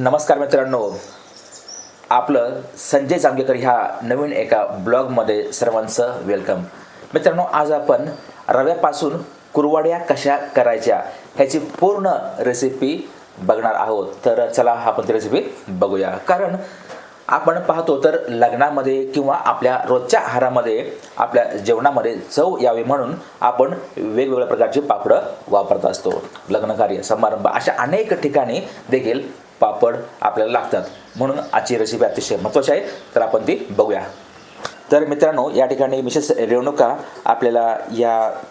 नमस्कार मित्रांनो. आपलं संजय जांभेकर ह्या नवीन एका ब्लॉगमध्ये सर्वांचं वेलकम मित्रांनो आज आपण रव्यापासून कुरवाड्या कशा करायच्या ह्याची पूर्ण रेसिपी बघणार आहोत. तर चला आपण ती रेसिपी बघूया. कारण आपण पाहतो तर लग्नामध्ये किंवा आपल्या रोजच्या आहारामध्ये आपल्या जेवणामध्ये चव यावी म्हणून आपण वेगवेगळ्या प्रकारची पापडं वापरत असतो. लग्नकार्य समारंभ अशा अनेक ठिकाणी देखील पापड आपल्याला लागतात. म्हणून आजची रेसिपी अतिशय महत्त्वाची आहे. तर आपण ती बघूया. तर मित्रांनो या ठिकाणी मिसेस रेणुका आपल्याला या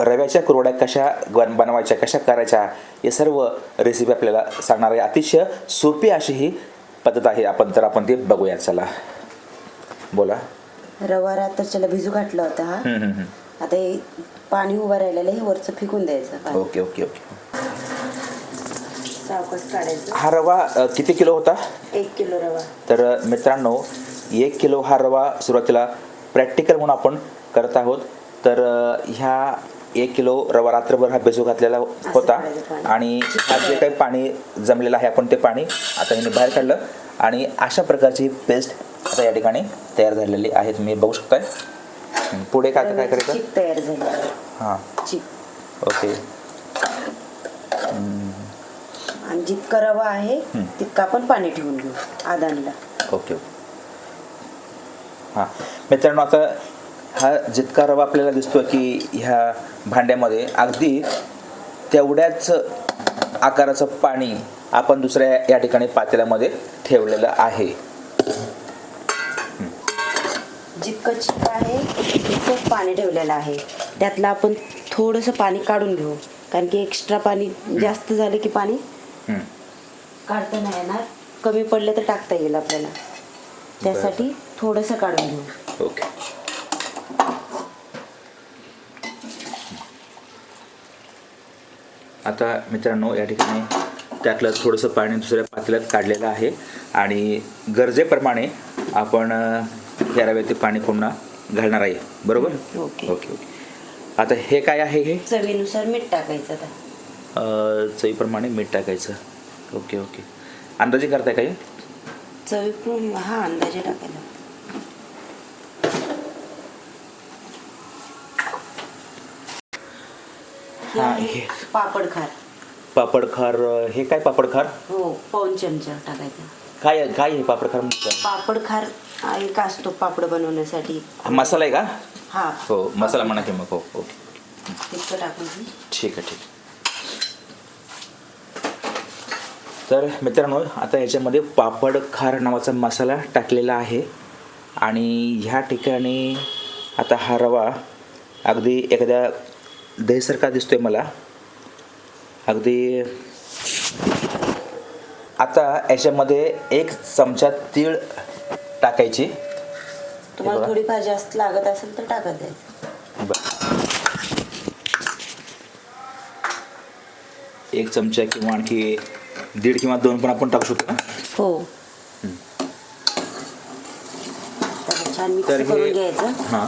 रव्याच्या कुरवड्या कशा बन बनवायच्या कशा करायच्या हे सर्व रेसिपी आपल्याला सांगणार आहे. अतिशय सोपी अशी ही पद्धत आहे आपण. तर आपण ती बघूया. चला. बोला. रवा रात्रीच्याला भिजू घातला होता. हा हम्म, हम्म, हम्म. आता हे पाणी उभं राहिलेलं हे वरचं फेकून द्यायचं. Okay okay okay. सावकाश काढायचं. हा रवा अ, किती किलो होता? एक किलो रवा. तर अ, मित्रांनो एक किलो हा रवा सुरुवातीला प्रॅक्टिकल म्हणून आपण करत आहोत. तर अ, ह्या एक किलो रवा रात्रभर हा भिजू घातलेला होता पाणी. आणि हा जे काही पाणी जमलेलं आहे आपण ते पाणी आता ह्याने बाहेर काढलं आणि अशा प्रकारची पेस्ट आता या ठिकाणी तयार झालेली आहे तुम्ही बघू शकताय. पुढे काय काय करायचं? चीक तयार झाली. हां. चीक. ओके. आणि जितका रवा आहे. तितका आपण पाणी ठेवून घेऊ आदानला. ओके हां. मित्रांनो आता हा जितका रवा आपल्याला दिसतो की ह्या भांड्यामध्ये अगदी तेवढ्याच आकाराचं पाणी आपण दुसऱ्या या ठिकाणी पातेल्यामध्ये ठेवलेलं आहे. जितकं चीक आहे तितकं पाणी ठेवलेलं आहे. त्यातलं आपण थोडंसं पाणी काढून घेऊ. कारण की एक्स्ट्रा पाणी जास्त झालं की पाणी. काढता नाही येणार कमी पडलं तर टाकता येईल आपल्याला. त्यासाठी थोडंसं काढून घेऊ. ओके. आता मित्रांनो या ठिकाणी त्यातलं थोडंसं पाणी दुसऱ्या पातेल्यात काढलेलं आहे. आणि गरजेप्रमाणे आपण या रव्यातील पाणी पुन्हा घालणार आहे. बरोबर? ओके. ओके. आता हे काय आहे हे? चवीनुसार मीठ टाकायचं आता. चवीप्रमाणे मीठ टाकायचं. Okay okay. अंदाजे करताय काय चवी हा अंदाजे टाकायला. हे हा, हे. पापड खार. पापड खार हे काय पापड खार? हो पाऊन चमचा टाकायचा. काय काय आहे पापड खार? पापड खार हा एक असतो पापड बनवण्यासाठी. हा मसाला आहे का? हा. हो मसाला म्हणा की मग हो ओके. तितकं टाकून. ठीक आहे ठीक आहे. तर मित्रांनो आता याच्यामध्ये पापड खार नावाचा मसाला टाकलेला आहे. आणि ह्या ठिकाणी आता हा रवा अगदी एखाद्या दहीसारखा दिसतोय मला. अगदी आता याच्यामध्ये एक चमचा तीळ टाकायची. तुम्हाला. थोडीफार जास्त लागत असेल तर टाकत एक चमचा किंवा आणखी दीड किंवा दोन पण आपण टाकू शकतो ना? हो. त्याला छान मिक्स तर करून हे घ्यायचं. हां.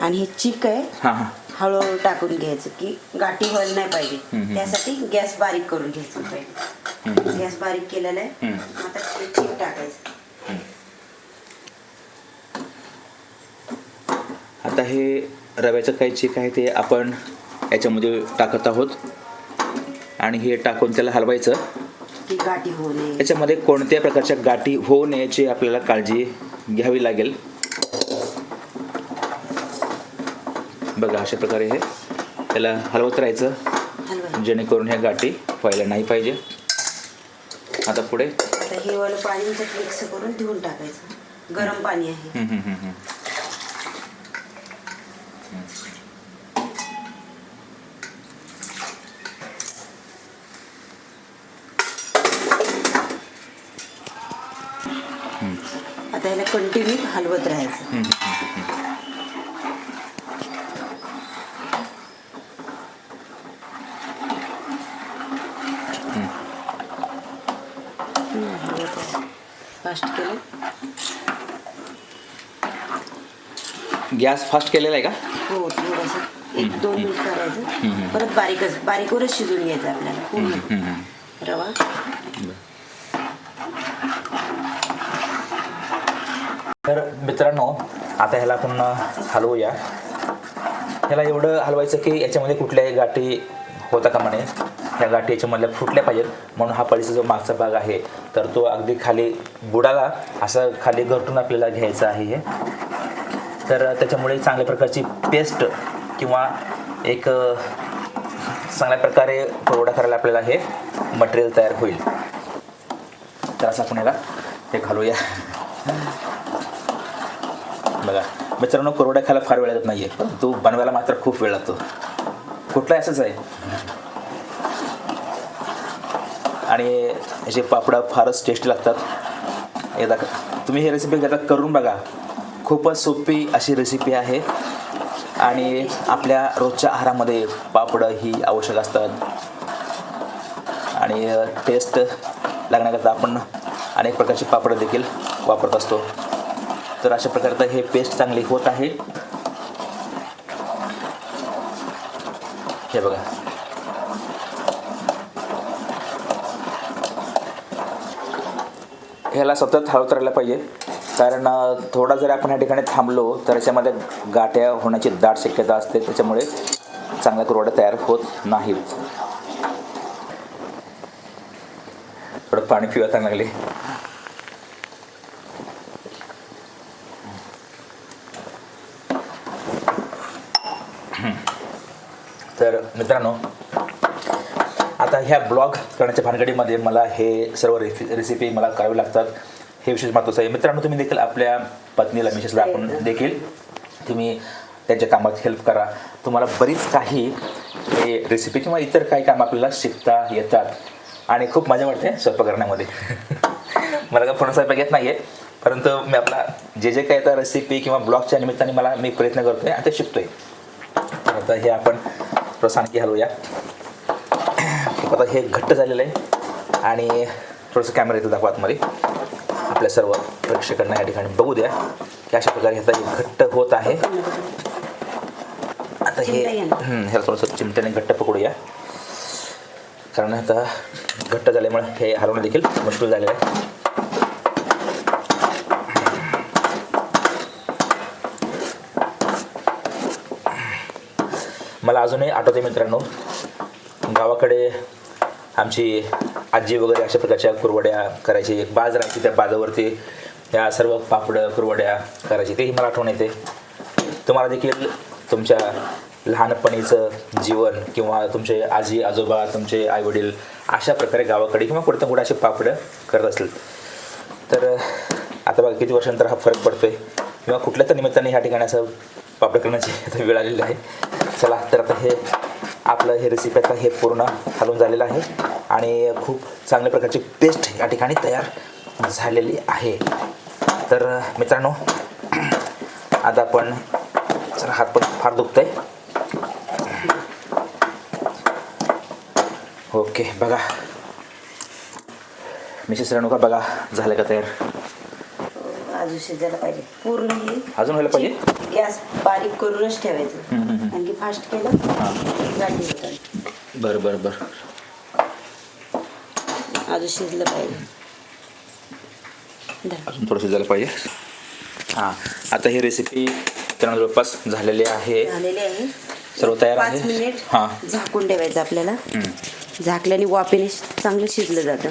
आणि हे चिक आहे. हां हां. हळूहळू टाकून घ्यायचं की गाठी व्हायला नाही पाहिजे. त्यासाठी गॅस बारीक करून घ्यायचं पहिले. गॅस बारीक केलेला आहे. हम्म. आता ते चीक टाकायचं. आता हे रव्याचं काही चीक आहे ते आपण याच्यामध्ये टाकत आहोत. आणि हे टाकून त्याला हलवायचं. की गाठी होऊ नये. याच्यामध्ये कोणत्या प्रकारच्या गाठी होऊ नयेची आपल्याला काळजी घ्यावी लागेल. बघा अशा प्रकारे हे त्याला हलवत राहायचं. जेणेकरून ह्या गाठी व्हायला नाही पाहिजे. आता पुढे. हे पाणी मिक्स करून धुवून टाकायचं. गरम पाणी आहे हम्म, हम्म, हम्म, हम्म. आता याला कंटिन्यू हलवत राहायचं. फास्ट केलं गॅस फास्ट केलेला आहे का? हो थोडंसं. एक दोन मिनिट करायचं परत बारीकच बारीकवरच शिजून घ्यायचं आपल्याला. पूर्ण. रवा. तर मित्रांनो आता ह्याला आपण हलवूया. ह्याला एवढं हलवायचं की याच्यामध्ये कुठल्याही गाठी होता का म्हणे ह्या गाठी याच्यामधल्या फुटल्या पाहिजेत. म्हणून हा पळीचा जो मागचा भाग आहे तर तो अगदी खाली बुडाला असं खाली घरटून आपल्याला घ्यायचं आहे हे. तर त्याच्यामुळे चांगल्या प्रकारची पेस्ट किंवा एक चांगल्या प्रकारे पुरवठा करायला आपल्याला हे मटेरियल तयार होईल. तर असं आपण याला हे घालूया बघा. मित्रांनो कोरड्या खायला फार वेळ लागत नाही आहे परंतु बनवायला मात्र खूप वेळ लागतो. कुठला असंच आहे? आणि याचे पापडं फारच टेस्टी लागतात. एकदा तुम्ही ही रेसिपी एकदा करून बघा. खूपच सोपी अशी रेसिपी आहे. आणि आपल्या रोजच्या आहारामध्ये पापडं ही आवश्यक असतात. आणि टेस्ट लागण्याकरता आपण अनेक प्रकारचे पापडं देखील वापरत असतो. तर अशा प्रकारचं हे पेस्ट चांगली होत आहे. हे बघा. ह्याला सतत हळवत राहिला पाहिजे. कारण थोडा जर आपण या ठिकाणी थांबलो तर याच्यामध्ये गाठ्या होण्याची दाट शक्यता असते. त्याच्यामुळे चांगल्या कुरवड्या तयार होत नाहीत थोडं पाणी पिवायला लागले तर मित्रांनो आता ह्या ब्लॉग करण्याच्या भानगडीमध्ये मला हे सर्व रेसि रेसिपी मला करावी लागतात. हे विशेष महत्त्वाचं आहे. मित्रांनो तुम्ही देखील आपल्या पत्नीला मिसेसला आपण देखील तुम्ही त्यांच्या कामात हेल्प करा. तुम्हाला बरीच काही हे रेसिपी किंवा इतर काही कामं आपल्याला शिकता येतात. आणि खूप मजा वाटते स्वयंपाक करण्यामध्ये. मला काय पूर्ण स्वयंपाक येत नाही आहे परंतु मी आपला जे जे काही आता रेसिपी किंवा ब्लॉगच्या निमित्ताने मला मी प्रयत्न करतो आहे आणि ते शिकतो आहे आता हे आपण थोडंसं आणखी हलवूया. आता हे घट्ट झालेलं आहे आणि थोडंसं कॅमेरा इथं दाखवा आतमध्ये. आपल्या सर्व प्रेक्षकांना या ठिकाणी बघू द्या की अशा प्रकारे आता हे घट्ट होत आहे. आता हे ह्याला थोडंसं चिमट्याने घट्ट पकडूया. कारण आता घट्ट झाल्यामुळे हे हलवणं देखील मुश्किल झालेलं आहे. मला अजूनही आठवते मित्रांनो गावाकडे आमची आजी वगैरे अशा प्रकारच्या कुरवड्या करायची एक बाज राहायची त्या बाजावरती या सर्व पापडं कुरवड्या करायची तेही मला आठवण येते. तुम्हाला देखील तुमच्या लहानपणीचं जीवन किंवा तुमचे आजी आजोबा तुमचे आईवडील अशा प्रकारे गावाकडे किंवा कुठं कुठं असे पापडं करत असतील. तर आता बघा किती वर्षानंतर हा फरक पडतोय किंवा कुठल्या तर निमित्ताने ह्या ठिकाणी असं पापड करण्याची आता वेळ आलेली आहे चला तर आता हे आपलं हे रेसिपी आता हे पूर्ण हलवून झालेलं आहे आणि खूप चांगल्या प्रकारची पेस्ट या ठिकाणी तयार झालेली आहे. तर मित्रांनो आता आपण चला हात पण फार आहे ओके बघा. मिसेस रेणुका बघा झालं का तयार? अजून शिजायला पाहिजे. पूर्ण हे अजून व्हायला पाहिजे? गॅस बारीक करूनच ठेवायचं. हम्म, हम्म, हम्म. आणखी फास्ट केलं गाठी होतात. बरं बरं बरं. अजून शिजलं पाहिजे. धर. अजून थोडं शिजायला पाहिजे. हां. आता ही रेसिपी मित्रांनो जवळपास झालेली आहे. झालेले आहे. सर्व तयार पाच आहे. मिनिट हां. झाकून ठेवायचं आपल्याला. झाकल्याने वाफेने चांगलं शिजलं जातं.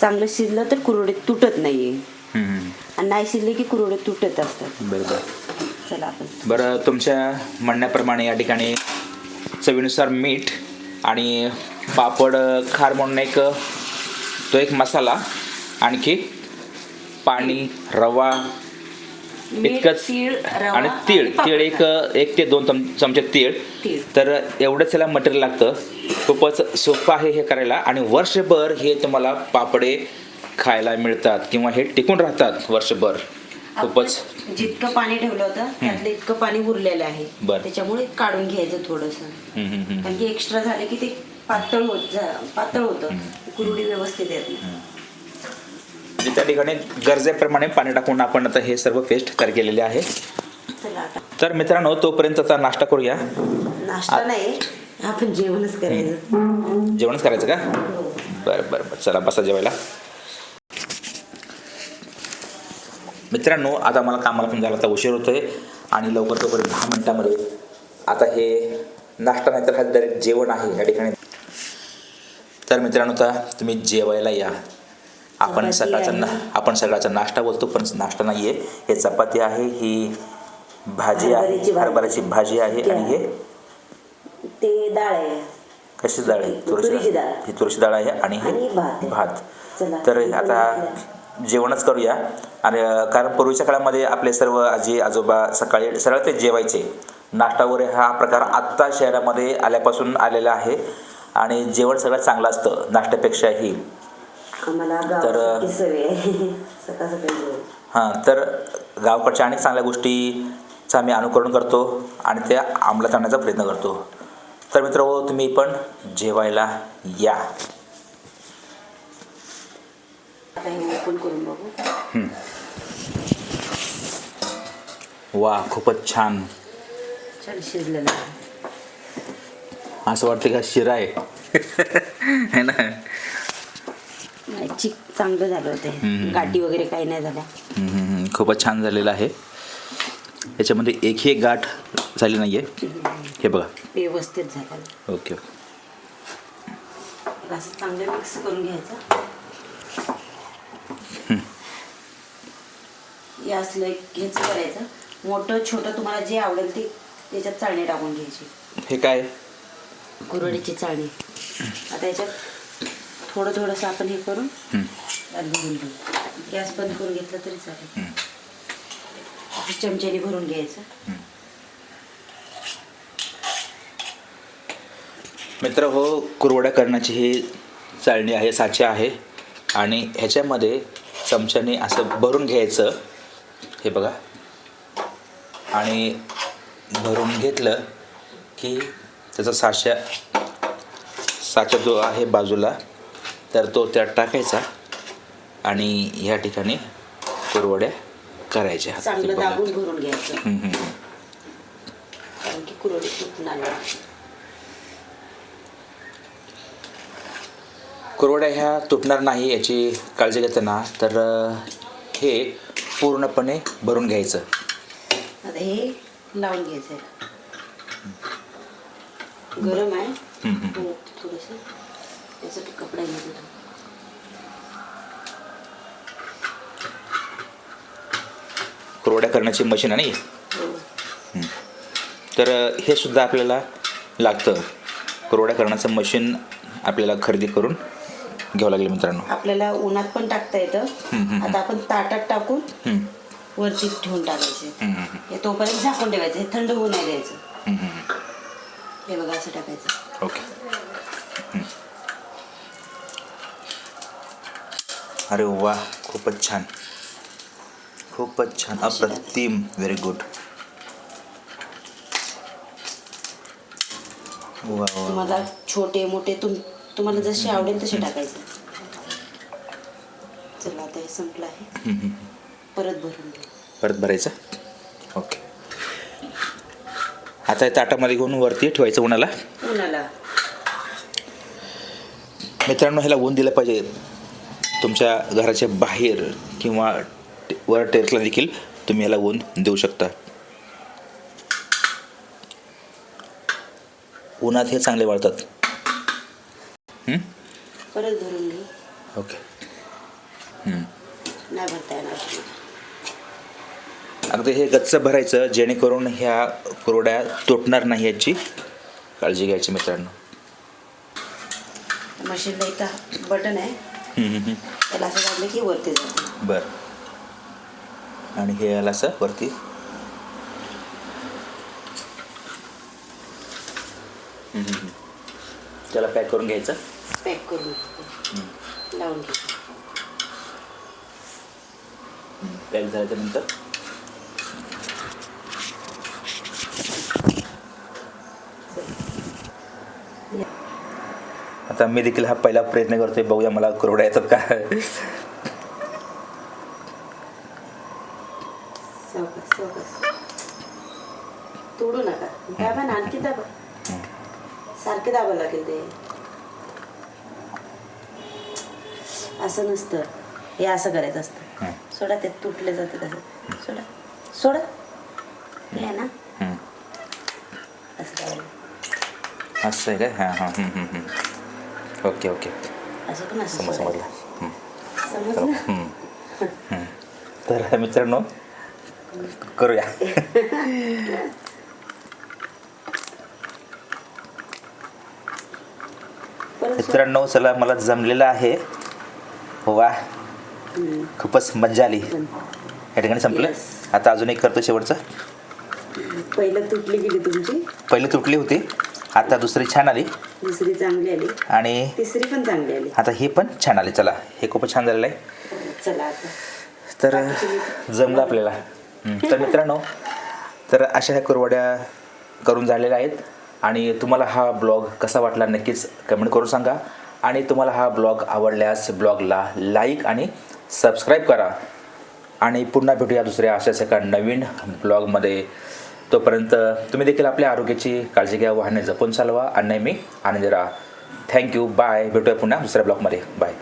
चांगलं शिजलं तर कुरवडे तुटत नाहीये. आणि नाही शिजले की कुरवडे तुटत असतात. बरं बरं चला आपण. बरं तुमच्या म्हणण्याप्रमाणे या ठिकाणी चवीनुसार मीठ आणि पापड खार म्हणून एक तो एक मसाला आणखी पाणी रवा इतकंच. तीळ आणि तीळ तीळ एक एक ते दोन चम चमचे तीळ. तर एवढंच याला मटेरियल लागतं. खूपच सोपं आहे हे करायला. आणि वर्षभर हे तुम्हाला पापडे खायला मिळतात किंवा हे टिकून राहतात वर्षभर. खूपच. जितकं पाणी ठेवलं होतं त्यातलं इतकं पाणी उरलेलं आहे. बरं. त्याच्यामुळे काढून घ्यायचं थोडस. कारण की एक्स्ट्रा झाले की ते पातळ होत पातळ होतं. कुरडी व्यवस्थित येत नाही. म्हणजे त्या ठिकाणी गरजेप्रमाणे पाणी टाकून आपण आता हे सर्व पेस्ट तयार केलेले आहे. तर मित्रांनो तोपर्यंत आता नाश्ता करूया. नाश्ता नाही आपण जेवणच करायचं. जेवणच करायचं का? हो. बरं बरं बरं. चला बसा जेवायला. मित्रांनो आता मला कामाला पण झाला आता उशीर होतोय आणि लवकर लवकर दहा मिनिटामध्ये आता हे नाश्ता नाही तर हा डायरेक्ट जेवण आहे या ठिकाणी तर मित्रांनो आता तुम्ही जेवायला या आपण सकाळचा आहे. ना आपण सकाळचा नाश्ता बोलतो पण नाश्ता नाही आहे हे चपाती आहे ही भाजी आहे हरभऱ्याची भाजी. आहे आणि हे ते डाळ आहे कशी डाळ आहे डाळ. ही तुरीची डाळ आहे आणि हे भात आहे. तर आता जेवणच करूया. आणि कारण पूर्वीच्या काळामध्ये आपले सर्व आजी आजोबा सकाळी सरळ ते जेवायचे. नाश्ता वगैरे हा प्रकार आत्ता शहरामध्ये आल्यापासून आलेला आहे. आणि जेवण सगळं चांगलं असतं नाश्त्यापेक्षाही. तर- हां तर गावकडच्या अनेक चांगल्या गोष्टीचं आम्ही अनुकरण करतो आणि त्या अंमलात आणण्याचा प्रयत्न करतो. तर मित्र हो तुम्ही पण जेवायला या. आता हे ओपन करून बघू वा खूपच छान छान शिजलेलं असं वाटतं का शिरा आहे है ना नाही, चिक चांगलं झालं होते गाठी वगैरे काही नाही झाल्या हम्म, हम्म, हम्म. खूपच छान झालेलं आहे याच्यामध्ये एकही गाठ झाली नाही आहे हे बघा व्यवस्थित झालं ओके असं चांगलं मिक्स करून घ्यायचं हे असलं घ्यायचं करायचं. मोठं छोटं तुम्हाला जे आवडेल ते त्याच्यात चाळणी टाकून घ्यायची. हे काय? कुरडीची चाळणी. आता याच्यात थोडं थोडंसं आपण हे करून त्यात भरून घेऊ. गॅस बंद करून घेतलं तरी चालेल. चमच्याने भरून घ्यायचं. मित्र हो कुरवड्या करण्याची ही चाळणी आहे साचे आहे. आणि ह्याच्यामध्ये चमच्याने असं भरून घ्यायचं. हे बघा. आणि भरून घेतलं की त्याचा साच्या साचा जो आहे बाजूला तर तो त्यात टाकायचा आणि ह्या ठिकाणी कुरवड्या करायच्या. कुरवड्या ह्या तुटणार नाही याची काळजी घेताना. तर हे पूर्णपणे भरून घ्यायचं. आता हे लावून घ्यायचं गरम आहे. हम्म. थोडस. त्यासाठी कपडा कुरवड्या करण्याची मशीन आहे ना ही. हो. तर हे सुद्धा आपल्याला लागतं. कुरवड्या करण्याचं मशीन आपल्याला खरेदी करून घ्यावं लागेल मित्रांनो. आपल्याला उन्हात पण टाकता येतं. आता आपण ताटात टाकून वरती ठेवून टाकायचे. हे तोपर्यंत झाकून ठेवायचं. हे थंड होऊ नाही द्यायचं. हे बघा असं टाकायचं. ओके. अरे वा खूपच छान. खूपच छान. अप्रतिम. व्हेरी गुड वा वा तुम्हाला छोटे मोठे तुम तुम्हाला जसे आवडेल तसे टाकायचे. चला आता हे संपलं आहे. परत भरून परत भरायचं? ओके. आता हे ताटामध्ये घेऊन वरती ठेवायचं उन्हाला. उन्हाला. मित्रांनो ह्याला ऊन दिलं पाहिजे. तुमच्या घराच्या बाहेर किंवा वर टेरेसला देखील तुम्ही ह्याला ऊन देऊ शकता. उन्हात हे चांगले वाळतात. हं? परत भरून ओके. हं. नाही भरता येणार. अगदी हे गच्च भरायचं जेणेकरून ह्या कुरड्या तुटणार नाही याची. काळजी घ्यायची मित्रांनो. मशीनला इथं बटन आहे. हं, हं, हं. त्याला असं दाबलं की वरती जातं. बरं. आणि हे याला असं वरती. हम्म, हम्म, हम्म. त्याला पॅक करून घ्यायचं. पॅक करून घेऊ. लावून घेऊ पॅक झाल्याच्यानंतर आता मी देखील हा पहिला प्रयत्न करतोय बघूया मला कुरवड्या येतात का? तोडू नका. दाबा ना आणखी दाबा. सारखे दाबा लागेल ते. असं नसतं हे असं करायचं असतं. सोडा ते तुटले जाते तसं सोडा सोडा हे ना. असं करायचं असं आहे काय हां हां हं, हं, हं. ओके ओके असं पण असं समज समजलं सोडायचं. हं. समजलं हं. हं. तर मित्रांनो करूया परत. मित्रांनो चला मला जमलेलं आहे वा. खूपच मजा आली. या ठिकाणी संपलं. आता अजून एक करतो शेवटचं. पहिलं तुटली गेली तुमची? पहिली तुटली होती. आता दुसरी छान आली. दुसरी चांगली आली. आणि तिसरी पण चांगली आली. आता ही पण छान आली. चला हे खूपच छान झालेलं आहे. चला आता. तर जमलं आपल्याला. तर मित्रांनो तर अशा ह्या कुरवड्या करून झालेल्या आहेत. आणि तुम्हाला हा ब्लॉग कसा वाटला नक्कीच कमेंट करून सांगा. आणि तुम्हाला हा ब्लॉग आवडल्यास ब्लॉगला लाईक आणि सबस्क्राईब करा. आणि पुन्हा भेटूया दुसऱ्या अशाच एका नवीन ब्लॉगमध्ये. तोपर्यंत तुम्ही देखील आपल्या आरोग्याची काळजी घ्या वाहने जपून चालवा. आणि नेहमी आनंदी राहा थँक्यू बाय भेटूया पुन्हा दुसऱ्या ब्लॉगमध्ये. बाय